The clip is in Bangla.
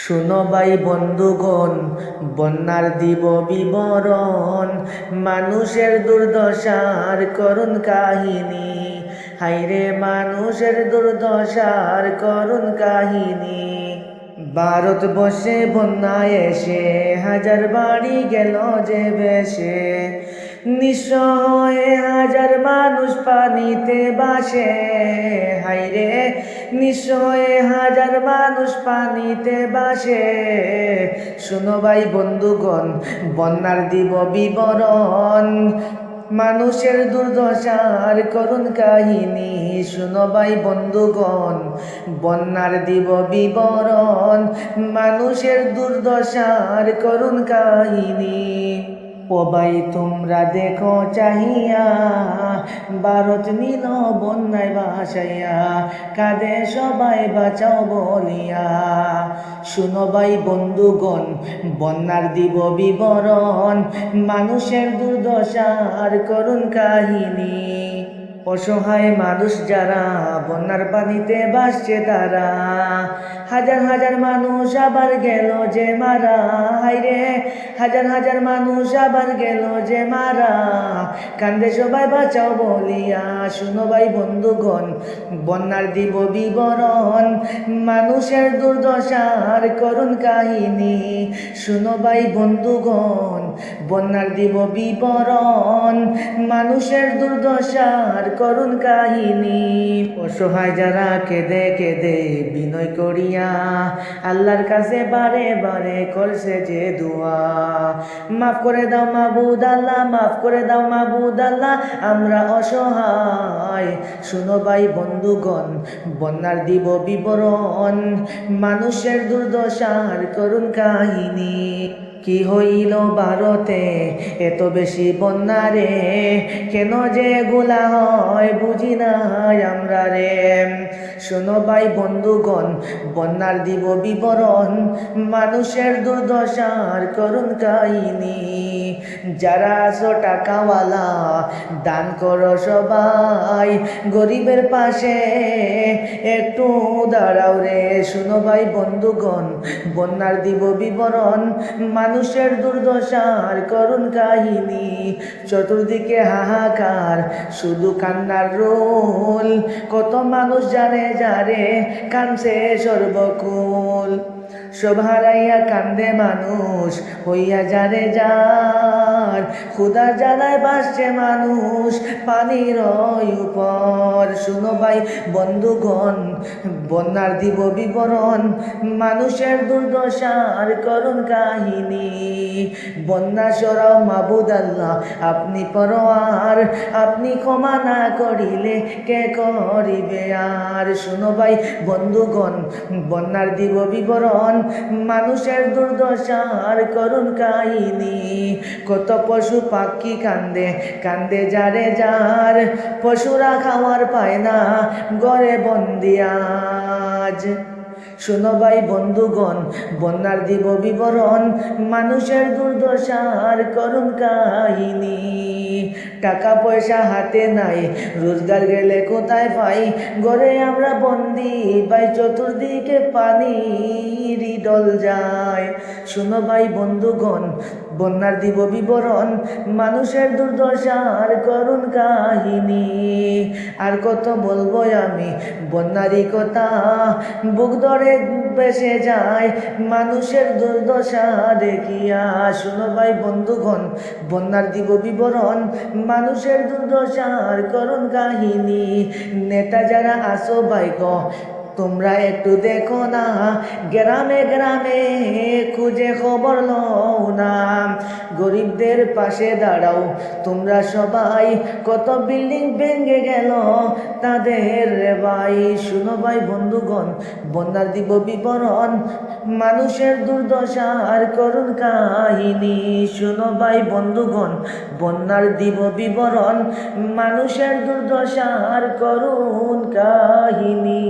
শুনো ভাই বন্ধুগণ, বন্যার দিব বিবরণ, মানুষের দুর্দশার করুণ কাহিনী। হাইরে মানুষের দুর্দশার করুণ কাহিনী। ভারত বসে বন্যায় এসে, হাজার বাড়ি গেল যে বেশে। নিঃস্ব হাজার মানুষ পানিতে বাসে। হাইরে নিঃস্ব হয়ে হাজার মানুষ পানিতে বাসে। শুনো ভাই বন্ধুগণ, বন্যার দিব বিবরণ। মানুষের দুর্দশার করুণ কাহিনী। শুনো ভাই বন্ধুগণ, বন্যার দিব বিবরণ। মানুষের দুর্দশার করুণ কাহিনী। ভাই তোমরা দেখো চাহিয়া, ভারত নীল বন্যায় ভাসাইয়া, কাঁদে সবাই বাঁচাও বলিয়া। শুনো ভাই বন্ধুগণ, বন্যার দিব বিবরণ, মানুষের দুর্দশার করুণ কাহিনী। অসহায় মানুষ যারা, বন্যার পানিতে বাসছে তারা। হাজার হাজার মানুষ আবার গেল যে মারা হাইরে হাজার হাজার মানুষ আবার গেল যে মারা। কান্দে সবাই, বাঁচাও বলিয়া শুনো ভাই বন্ধুগণ, বন্যার দিব বিবরণ। মানুষের দুর্দশার করুণ কাহিনী। শুনো ভাই বন্ধুগণ বন্যার দিব বিবরণ, মানুষের দুর্দশার করুণ কাহিনী। অসহায় যারা কেঁদে কেঁদে বিনয় করিয়া আল্লাহর কাছে বারে বারে করছে যে দোয়া। মাফ করে দাও মাবুদ আল্লাহ, মাফ করে দাও মাবুদ আল্লাহ, আমরা অসহায়। শুনো ভাই বন্ধুগণ, বন্যার দিব বিবরণ, মানুষের দুর্দশার করুণ কাহিনী। কি হইল ভারতে এত বেশি বন্যা রে, কেন যে গোলা হয় বুঝি নাই আমরা রে। শোনো ভাই বন্ধুগণ, বন্যার দিব বিবরণ, মানুষের দুর্দশার করুন কাহিনী। যারা আছো টাকাওয়ালা দান করো সবাই। গরিবের পাশে একটু দাঁড়াও রে। শুনো ভাই বন্ধুগণ, বন্যার দিব বিবরণ। মানুষের দুর্দশার করুণ কাহিনী। চতুর্দিকে হাহাকার, শুধু কান্নার রোল। কত মানুষ জানে যারে কানছে সর্বকুল। সব হারাইয়া কান্দে মানুষ, হইয়া যারে যার খুদা জ্বালায় বাসছে মানুষ পানির উপর। শুনো ভাই, বন্ধুগণ, বন্যার দিব বিবরণ, মানুষের দুর্দশার করুণ কাহিনী। বন্যা সরাও মাবুদ আল্লাহ, আপনি পরোয়ার, আপনি ক্ষমা না করিলে কে করিবে আর? শুনো ভাই, বন্ধুগণ, বন্যার দিব বিবরণ, মানুষের দুর্দশার করুণ কাহিনী। কত পশু পাখি কান্দে কান্দে যারে যার। পশুরা খাওয়ার পায় না, গড়ে বন্দিয়াজ শুনো ভাই বন্ধুগণ, বন্যার দিব বিবরণ, মানুষের দুর্দশার করুণ কাহিনী। টাকা পয়সা হাতে নাই, রোজগার গেলে কোথায় পাই? গড়ে আমরা বন্দি, ভাই চতুর্দিকে পানি ডল যায়। শোনো ভাই বন্ধুগণ বন্যার দিব বিবরণ, মানুষের দুর্দশার করুণ কাহিনী। আর কত বলব আমি, বন্যারই কথা। বুক ধরে বেসে যায়, মানুষের দুর্দশা দেখিয়া। শুনো ভাই বন্ধুগণ, বন্যার দিব বিবরণ, মানুষের দুর্দশার করুণ কাহিনী। নেতা যারা আসো বাইক তোমরা একটু দেখো না। গ্রামে গ্রামে খুঁজে খবর লও না। গরিবদের পাশে দাঁড়াও, তোমরা সবাই কত বিল্ডিং ভেঙে গেল। তাদের রে ভাই, শুনো ভাই বন্ধুগণ, বন্যার দিব বিবরণ, মানুষের দুর্দশার করুণ কাহিনী। শুনো ভাই বন্ধুগণ, বন্যার দিব বিবরণ, মানুষের দুর্দশার করুণ কাহিনী।